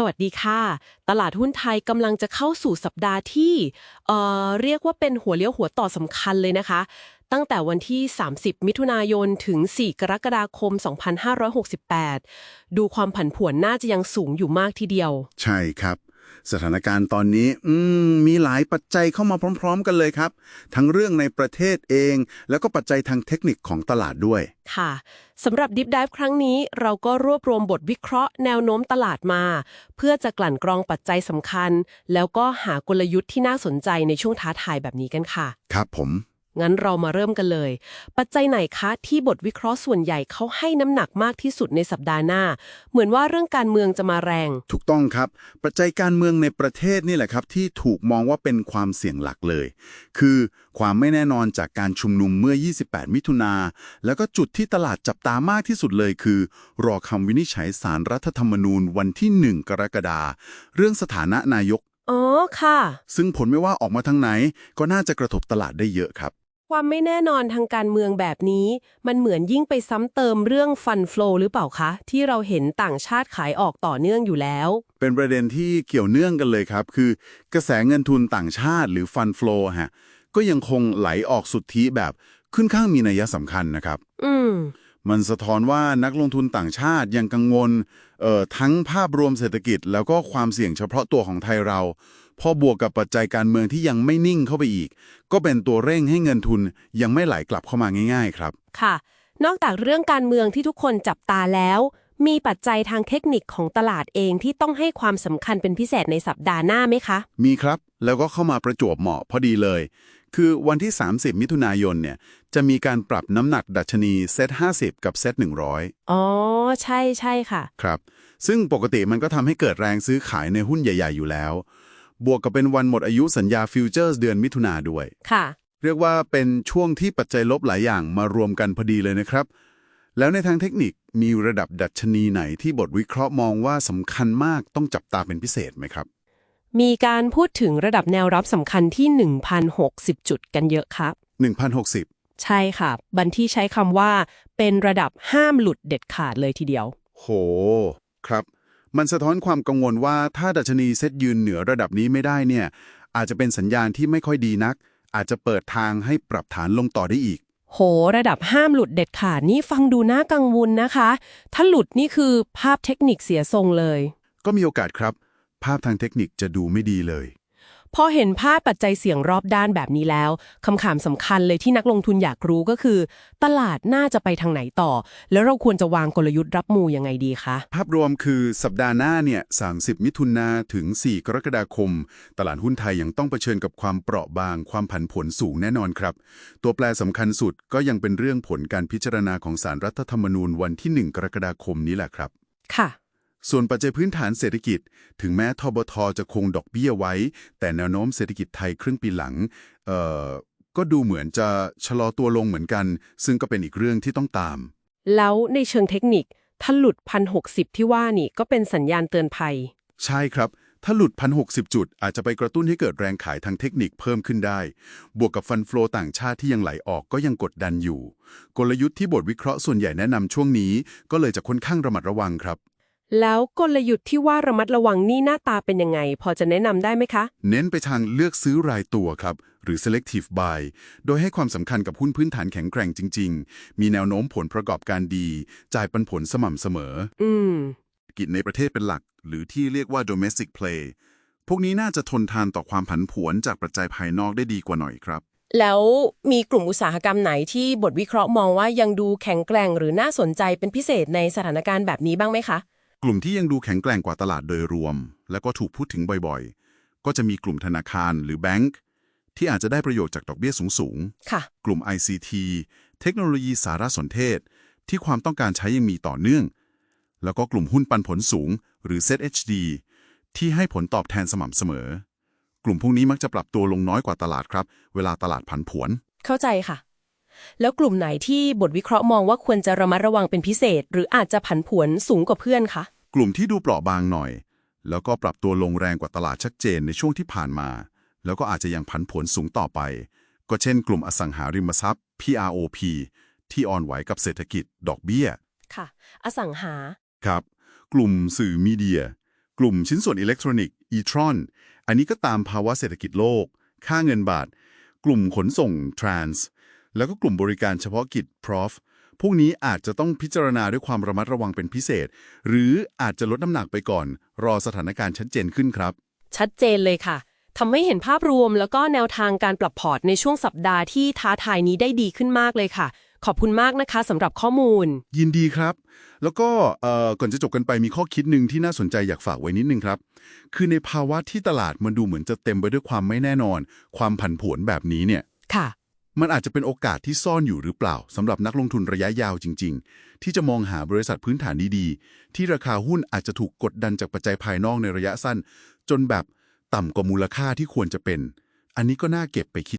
สวัสดีค่ะ ตลาดหุ้นไทยกำลังจะเข้าสู่สัปดาห์ที่เอ่อเรียกว่าเป็นหัวเลี้ยวหัวต่อสำคัญเลยนะคะ ตั้งแต่วันที่ 30 มิถุนายนถึง 4 กรกฎาคม 2568 ดูความผันผวนน่าจะยังสูงอยู่มากทีเดียว ใช่ครับ สถานการณ์ตอนนี้อืมมีหลายปัจจัยเข้ามาพร้อม ๆ กันเลยครับ ทั้งเรื่องในประเทศเอง แล้วก็ปัจจัยทางเทคนิคของตลาดด้วย ค่ะสำหรับ Deep Dive ครั้งนี้ เราก็รวบรวมบทวิเคราะห์แนวโน้มตลาดมา เพื่อจะกลั่นกรองปัจจัยสำคัญ แล้วก็หากลยุทธ์ที่น่าสนใจในช่วงท้าทายแบบนี้กันค่ะ ครับผม งั้นเรามาเริ่มกันเลย ปัจจัยไหนคะที่บทวิเคราะห์ส่วนใหญ่เขาให้น้ำหนักมากที่สุดในสัปดาห์หน้า เหมือนว่าเรื่องการเมืองจะมาแรง ถูกต้องครับ ปัจจัยการเมืองในประเทศนี่แหละครับ ที่ถูกมองว่าเป็นความเสี่ยงหลักเลย คือความไม่แน่นอนจากการชุมนุมเมื่อ 28 มิถุนาแล้วก็จุดที่ตลาดจับตามากที่สุดเลยคือ รอคำวินิจฉัยสารรัฐธรรมนูญวันที่ 1 กรกฎาเรื่องสถานะนายกอ๋อค่ะ ซึ่งผลไม่ว่าออกมาทางไหน ก็น่าจะกระทบตลาดได้เยอะครับ ความไม่แน่นอนทางการเมืองแบบนี้ มันเหมือนยิ่งไปซ้ำเติมเรื่องฟันฟลอหรือเปล่าคะ ที่เราเห็นต่างชาติขายออกต่อเนื่องอยู่แล้ว เป็นประเด็นที่เกี่ยวเนื่องกันเลยครับ คือกระแสเงินทุนต่างชาติหรือฟันฟลอฮะก็ยังคงไหลออกสุทธิแบบค่อนข้างมีนัยสำคัญนะครับ อืมมันสะท้อนว่านักลงทุนต่างชาติยังกังวลเอ่อทั้งภาพรวมเศรษฐกิจ แล้วก็ความเสี่ยงเฉพาะตัวของไทยเรา พอบวกกับปัจจัยการเมืองที่ยังไม่นิ่งเข้าไปอีก ก็เป็นตัวเร่งให้เงินทุนยังไม่ไหลกลับเข้ามาง่าย ๆ ครับ ค่ะ นอกจากเรื่องการเมืองที่ทุกคนจับตาแล้ว มีปัจจัยทางเทคนิคของตลาดเองที่ต้องให้ความสำคัญเป็นพิเศษในสัปดาห์หน้าไหมคะ มีครับ แล้วก็เข้ามาประจวบเหมาะพอดีเลย คือวันที่ 30 มิถุนายนเนี่ยจะมีการปรับน้ำหนักดัชนีเซต50 กับเซต100 อ๋อ ใช่ใช่ค่ะ ครับ ซึ่งปกติมันก็ทำให้เกิดแรงซื้อขายในหุ้นใหญ่ ๆ อยู่แล้ว บวกกับเป็นวันหมดอายุสัญญาฟิวเจอร์สเดือนมิถุนาด้วย ค่ะ เรียกว่าเป็นช่วงที่ปัจจัยลบหลายอย่างมารวมกันพอดีเลยนะครับ แล้วในทางเทคนิคมีระดับดัชนีไหนที่บทวิเคราะห์มองว่าสำคัญมากต้องจับตาเป็นพิเศษไหมครับ มีการพูดถึงระดับแนวรับสำคัญที่ 1,060 จุดกันเยอะครับ 1,060 ใช่ค่ะ บันที่ใช้คำว่า เป็นระดับห้ามหลุดเด็ดขาดเลยทีเดียว โห ครับ มันสะท้อนความกังวลว่าถ้าดัชนีเซตยืนเหนือระดับนี้ไม่ได้เนี่ย อาจจะเป็นสัญญาณที่ไม่ค่อยดีนัก อาจจะเปิดทางให้ปรับฐานลงต่อได้อีก โห ระดับห้ามหลุดเด็ดขาดนี่ฟังดูน่ากังวลนะคะ ถ้าหลุดนี่คือภาพเทคนิคเสียทรงเลย ก็มีโอกาสครับ ภาพทางเทคนิคจะดูไม่ดีเลย พอเห็นภาพปัจจัยเสี่ยงรอบด้านแบบนี้แล้วคำถามสำคัญเลยที่นักลงทุนอยากรู้ก็คือ ตลาดน่าจะไปทางไหนต่อ แล้วเราควรจะวางกลยุทธ์รับมือยังไงดีคะ ภาพรวมคือสัปดาห์หน้าเนี่ย30 มิถุนาถึง 4 กรกฎาคม ตลาดหุ้นไทยยังต้องเผชิญกับความเปราะบาง ความผันผวนสูงแน่นอนครับ ตัวแปรสำคัญสุดก็ยังเป็นเรื่องผลการพิจารณาของสารรัฐธรรมนูญวันที่ 1 กรกฎาคมนี้แหละครับ ค่ะ ส่วนปัจจัยพื้นฐานเศรษฐกิจ ถึงแม้ทบทจะคงดอกเบี้ยไว้ แต่แนวโน้มเศรษฐกิจไทยครึ่งปีหลังเอ่อก็ดูเหมือนจะชะลอตัวลงเหมือนกัน ซึ่งก็เป็นอีกเรื่องที่ต้องตาม แล้วในเชิงเทคนิคถ้าหลุดพันหกที่ว่านี่ก็เป็นสัญญาณเตือนภัย ใช่ครับ ถ้าหลุด1,060จุด อาจจะไปกระตุ้นให้เกิดแรงขายทางเทคนิคเพิ่มขึ้นได้ บวกกับฟันฟลอต่างชาติที่ยังไหลออกก็ยังกดดันอยู่ กลยุทธ์ที่บทวิเคราะห์ส่วนใหญ่แนะนำช่วงนี้ ก็เลยจะค่อนข้างระมัดระวังครับ แล้วกลยุทธ์ที่ว่าระมัดระวังนี่หน้าตาเป็นยังไง พอจะแนะนำได้ไหมคะ เน้นไปทางเลือกซื้อรายตัวครับ หรือ selective buy โดยให้ความสำคัญกับหุ้นพื้นฐานแข็งแกร่งจริง ๆ มีแนวโน้มผลประกอบการดี จ่ายปันผลสม่ำเสมออืมกิจในประเทศเป็นหลัก หรือที่เรียกว่า domestic play พวกนี้น่าจะทนทานต่อความผันผวนจากปัจจัยภายนอกได้ดีกว่าหน่อยครับ แล้วมีกลุ่มอุตสาหกรรมไหนที่บทวิเคราะห์มองว่ายังดูแข็งแกร่งหรือน่าสนใจเป็นพิเศษในสถานการณ์แบบนี้บ้างไหมคะ กลุ่มที่ยังดูแข็งแกร่งกว่าตลาดโดยรวม และก็ถูกพูดถึงบ่อยๆ ก็จะมีกลุ่มธนาคารหรือแบงก์ที่อาจจะได้ประโยชน์จากดอกเบี้ยสูงค่ะๆกลุ่ม ICT เทคโนโลยีสารสนเทศ ที่ความต้องการใช้ยังมีต่อเนื่อง แล้วก็กลุ่มหุ้นปันผลสูง หรือ ZHD ที่ให้ผลตอบแทนสม่ำเสมอ กลุ่มพวกนี้มักจะปรับตัวลงน้อยกว่าตลาดครับ เวลาตลาดผันผวน เข้าใจค่ะ แล้วกลุ่มไหนที่บทวิเคราะห์มองว่าควรจะระมัดระวังเป็นพิเศษ หรืออาจจะผันผวนสูงกว่าเพื่อนคะ กลุ่มที่ดูเปราะบางหน่อย แล้วก็ปรับตัวลงแรงกว่าตลาดชัดเจนในช่วงที่ผ่านมา แล้วก็อาจจะยังผันผวนสูงต่อไป ก็เช่น กลุ่มอสังหาริมทรัพย์ PROP ที่อ่อนไหวกับเศรษฐกิจ ดอกเบี้ย ค่ะ อสังหา ครับ กลุ่มสื่อมีเดีย กลุ่มชิ้นส่วนอิเล็กทรอนิกส์อีทรอนอันนี้ก็ตามภาวะเศรษฐกิจโลก ค่าเงินบาท กลุ่มขนส่ง Trans แล้วก็กลุ่มบริการเฉพาะกิจ Prof พวกนี้อาจจะต้องพิจารณาด้วยความระมัดระวังเป็นพิเศษ หรืออาจจะลดน้ำหนักไปก่อน รอสถานการณ์ชัดเจนขึ้นครับ ชัดเจนเลยค่ะทำให้เห็นภาพรวมแล้วก็แนวทางการปรับพอร์ตในช่วงสัปดาห์ที่ท้าทายนี้ได้ดีขึ้นมากเลยค่ะ ขอบคุณมากนะคะสำหรับข้อมูล ยินดีครับ แล้วก็เอ่อก่อนจะจบกันไปมีข้อคิดหนึ่งที่น่าสนใจอยากฝากไว้นิดนึงครับ คือในภาวะที่ตลาดมันดูเหมือนจะเต็มไปด้วยความไม่แน่นอน ความผันผวนแบบนี้เนี่ยค่ะ มันอาจจะเป็นโอกาสที่ซ่อนอยู่หรือเปล่าสำหรับนักลงทุนระยะยาวจริง ๆ ที่จะมองหาบริษัทพื้นฐานดีๆ ที่ราคาหุ้นอาจจะถูกกดดันจากปัจจัยภายนอกในระยะสั้น จนแบบต่ำกว่ามูลค่าที่ควรจะเป็น อันนี้ก็น่าเก็บไปคิด